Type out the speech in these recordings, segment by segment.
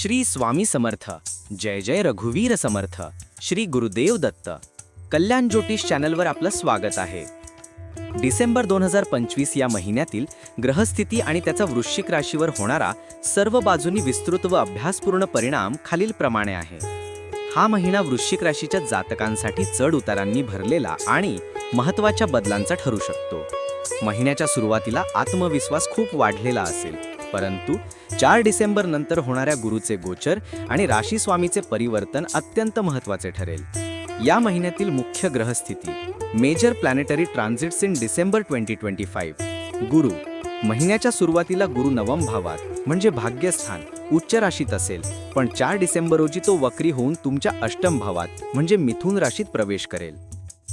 श्री स्वामी समर्थ. जय जय रघुवीर समर्थ. श्री गुरुदेव दत्त. कल्याण ज्योतिष चॅनलवर आपलं स्वागत आहे. डिसेंबर दोन हजार पंचवीस या महिन्यातील ग्रहस्थिती आणि त्याचा वृश्चिक राशीवर होणारा सर्व बाजूनी विस्तृत व अभ्यासपूर्ण परिणाम खालीलप्रमाणे आहे. हा महिना वृश्चिक राशीच्या जातकांसाठी चढ उतारांनी भरलेला आणि महत्त्वाच्या बदलांचा ठरू शकतो. महिन्याच्या सुरुवातीला आत्मविश्वास खूप वाढलेला असेल. परंतु चार डिसेंबर नंतर होणाऱ्या गुरुचे गोचर आणि राशी स्वामीचे परिवर्तन अत्यंत महत्त्वाचे ठरेल. या महिन्यातील मुख्य ग्रहस्थिती major planetary transits in December twenty twenty five गुरु महिन्याच्या सुरुवातीला गुरु नवम भावात म्हणजे भाग्यस्थान उच्च राशीत असेल पण चार डिसेंबर रोजी तो वक्री होऊन तुमच्या अष्टम भावात म्हणजे मिथुन राशीत प्रवेश करेल.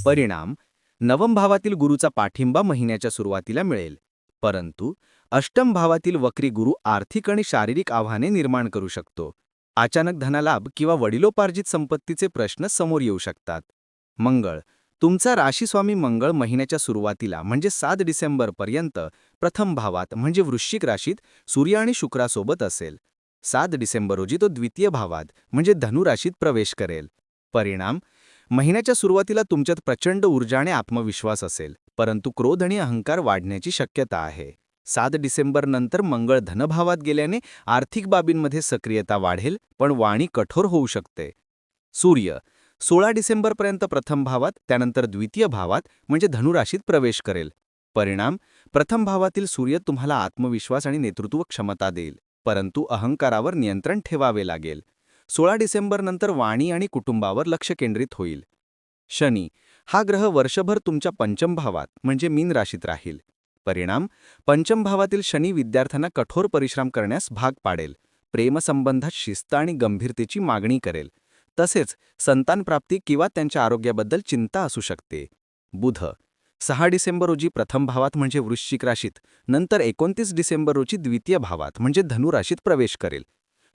परिणाम नवम भावातील गुरुचा पाठिंबा महिन्याच्या सुरुवातीला मिळेल. परंतु अष्टम भावातील वक्री गुरु आर्थिक आणि शारीरिक आव्हाने निर्माण करू शकतो. अचानक धनलाभ किंवा वडिलोपार्जित संपत्तीचे प्रश्न समोर येऊ शकतात. मंगळ. तुमचा राशीस्वामी मंगळ महिन्याच्या सुरुवातीला म्हणजे सात डिसेंबरपर्यंत प्रथम भावात म्हणजे वृश्चिक राशीत सूर्य आणि शुक्रासोबत असेल. सात डिसेंबर रोजी तो द्वितीय भावात म्हणजे धनुराशीत प्रवेश करेल. परिणाम. महिन्याच्या सुरुवातीला तुमच्यात प्रचंड ऊर्जा आणि आत्मविश्वास असेल परंतु क्रोध आणि अहंकार वाढण्याची शक्यता आहे. सात डिसेंबर नंतर मंगळ धनभावात गेल्याने आर्थिक बाबींमध्ये सक्रियता वाढेल पण वाणी कठोर होऊ शकते. सूर्य सोळा डिसेंबरपर्यंत प्रथम भावात त्यानंतर द्वितीय भावात म्हणजे धनुराशीत प्रवेश करेल. परिणाम प्रथम भावातील सूर्य तुम्हाला आत्मविश्वास आणि नेतृत्व क्षमता देईल परंतु अहंकारावर नियंत्रण ठेवावे लागेल. सोळा डिसेंबर नंतर वाणी आणि कुटुंबावर लक्ष केंद्रित होईल. शनी हा ग्रह वर्षभर तुमच्या पंचम भावात म्हणजे मीन राशीत राहील. परिणाम पंचम भावातील शनी विद्यार्थ्यांना कठोर परिश्रम करण्यास भाग पाडेल. प्रेमसंबंधात शिस्त आणि गंभीरतेची मागणी करेल. तसेच संतानप्राप्ती किंवा त्यांच्या आरोग्याबद्दल चिंता असू शकते. बुध सहा डिसेंबर रोजी प्रथम भावात म्हणजे वृश्चिक राशीत नंतर एकोणतीस डिसेंबर रोजी द्वितीय भावात म्हणजे धनुराशीत प्रवेश करेल.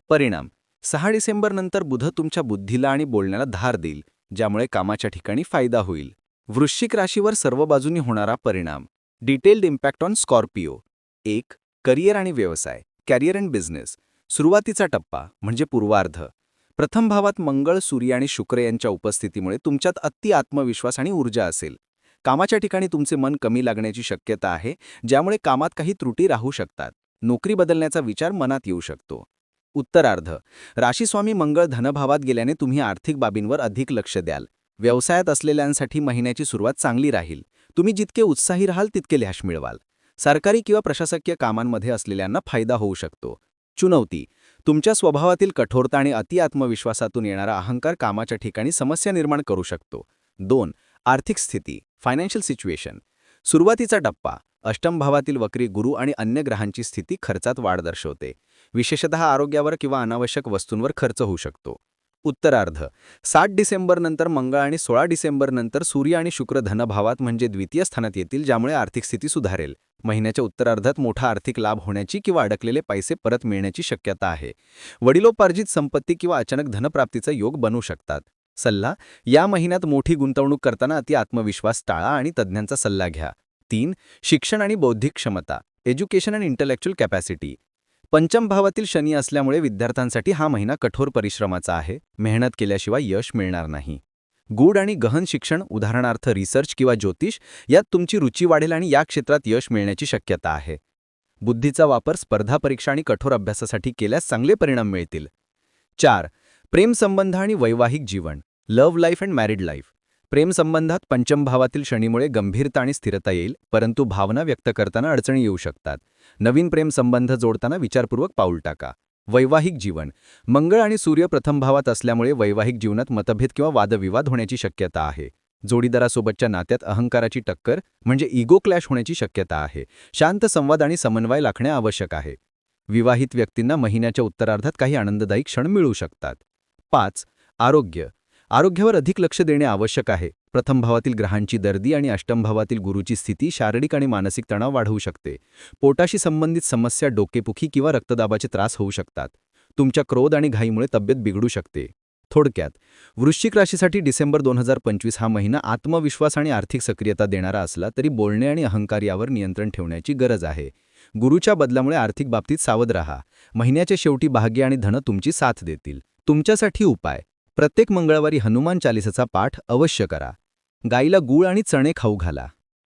परिणाम सहा डिसेंबरनंतर बुध तुमच्या बुद्धीला आणि बोलण्याला धार देईल ज्यामुळे कामाच्या ठिकाणी फायदा होईल. वृश्चिक राशीवर सर्व बाजूनी होणारा परिणाम. Detailed impact on Scorpio. एक करिअर आणि व्यवसाय. Career and business. सुरुवातीचा टप्पा म्हणजे पूर्वार्ध. प्रथम भावात मंगळ सूर्य आणि शुक्र यांच्या उपस्थितीमुळे तुमच्यात अति आत्मविश्वास आणि ऊर्जा असेल. कामाच्या ठिकाणी तुमचे मन कमी लागण्याची शक्यता आहे ज्यामुळे कामात काही त्रुटी राहू शकतात. नोकरी बदलण्याचा विचार मनात येऊ शकतो. उत्तरार्ध. राशीस्वामी मंगळ धनभावात गेल्याने तुम्ही आर्थिक बाबींवर अधिक लक्ष द्याल. व्यवसायात असलेल्यांसाठी महिन्याची सुरुवात चांगली राहील. तुम्ही जितके उत्साही राहाल तितके लॅश मिळवाल. सरकारी किंवा प्रशासकीय कामांमध्ये असलेल्यांना फायदा होऊ शकतो. चुनौती. तुमच्या स्वभावातील कठोरता आणि अति आत्मविश्वासातून येणारा अहंकार कामाच्या ठिकाणी समस्या निर्माण करू शकतो. दोन. आर्थिक स्थिती. Financial situation. सुरुवातीचा टप्पा. अष्टम भावातील वक्री गुरु आणि अन्य ग्रहांची स्थिती खर्चात वाढ दर्शवते. विशेषतः आरोग्यावर किंवा अनावश्यक वस्तूंवर खर्च होऊ शकतो. उत्तरार्ध. सात डिसेंबरनंतर मंगळ आणि सोळा डिसेंबरनंतर सूर्य आणि शुक्र धनभावात म्हणजे द्वितीय स्थानात येतील ज्यामुळे आर्थिक स्थिती सुधारेल. महिन्याच्या उत्तरार्धात मोठा आर्थिक लाभ होण्याची किंवा अडकलेले पैसे परत मिळण्याची शक्यता आहे. वडिलोपार्जित संपत्ती किंवा अचानक धनप्राप्तीचा योग बनू शकतात. सल्ला. या महिन्यात मोठी गुंतवणूक करताना अति आत्मविश्वास टाळा आणि तज्ज्ञांचा सल्ला घ्या. तीन शिक्षण आणि बौद्धिक क्षमता एज्युकेशन अँड इंटलेक्च्युअल कॅपॅसिटी पंचम भावातील शनी असल्यामुळे विद्यार्थ्यांसाठी हा महिना कठोर परिश्रमाचा आहे मेहनत केल्याशिवाय यश मिळणार नाही. गूढ आणि गहन शिक्षण उदाहरणार्थ रिसर्च किंवा ज्योतिष यात तुमची रुची वाढेल आणि या क्षेत्रात यश मिळण्याची शक्यता आहे. बुद्धीचा वापर स्पर्धा परीक्षा आणि कठोर अभ्यासासाठी केल्यास चांगले परिणाम मिळतील. चार प्रेमसंबंध आणि वैवाहिक जीवन love life and married life प्रेमसंबंधात पंचम भावातील शनीमुळे गंभीरता आणि स्थिरता येईल परंतु भावना व्यक्त करताना अडचणी येऊ शकतात. नवीन प्रेमसंबंध जोडताना विचारपूर्वक पाऊल टाका. वैवाहिक जीवन. मंगळ आणि सूर्य प्रथम भावात असल्यामुळे वैवाहिक जीवनात मतभेद किंवा वादविवाद होण्याची शक्यता आहे. जोडीदारासोबतच्या नात्यात अहंकाराची टक्कर म्हणजे इगो क्लॅश होण्याची शक्यता आहे. शांत संवाद आणि समन्वय लाखणे आवश्यक आहे. विवाहित व्यक्तींना महिन्याच्या उत्तरार्धात काही आनंददायी क्षण मिळू शकतात. पाच. आरोग्य. आरोग्यावर अधिक लक्ष देणे आवश्यक आहे. प्रथम भावातील ग्रहांची दर्दी आणि अष्टम भावातील गुरुची स्थिती शारीरिक आणि मानसिक तणाव वाढवू शकते. पोटाशी संबंधित समस्या डोकेपुखी किंवा रक्तदाबाचे त्रास होऊ शकतात. तुमच्या क्रोध आणि घाईमुळे तब्येत बिघडू शकते. थोडक्यात वृश्चिक राशीसाठी डिसेंबर दोन हजार पंचवीस हा महिना आत्मविश्वास आणि आर्थिक सक्रियता देणारा असला तरी बोलणे आणि अहंकार यावर नियंत्रण ठेवण्याची गरज आहे. गुरुच्या बदलामुळे आर्थिक बाबतीत सावध रहा. महिन्याच्या शेवटी भाग्य आणि धन तुमची साथ देतील. तुमच्यासाठी उपाय प्रत्येक मंगळवारी हनुमान चालिसाचा पाठ अवश्य करा. गाईला गूळ आणि चणे खाऊ घाला.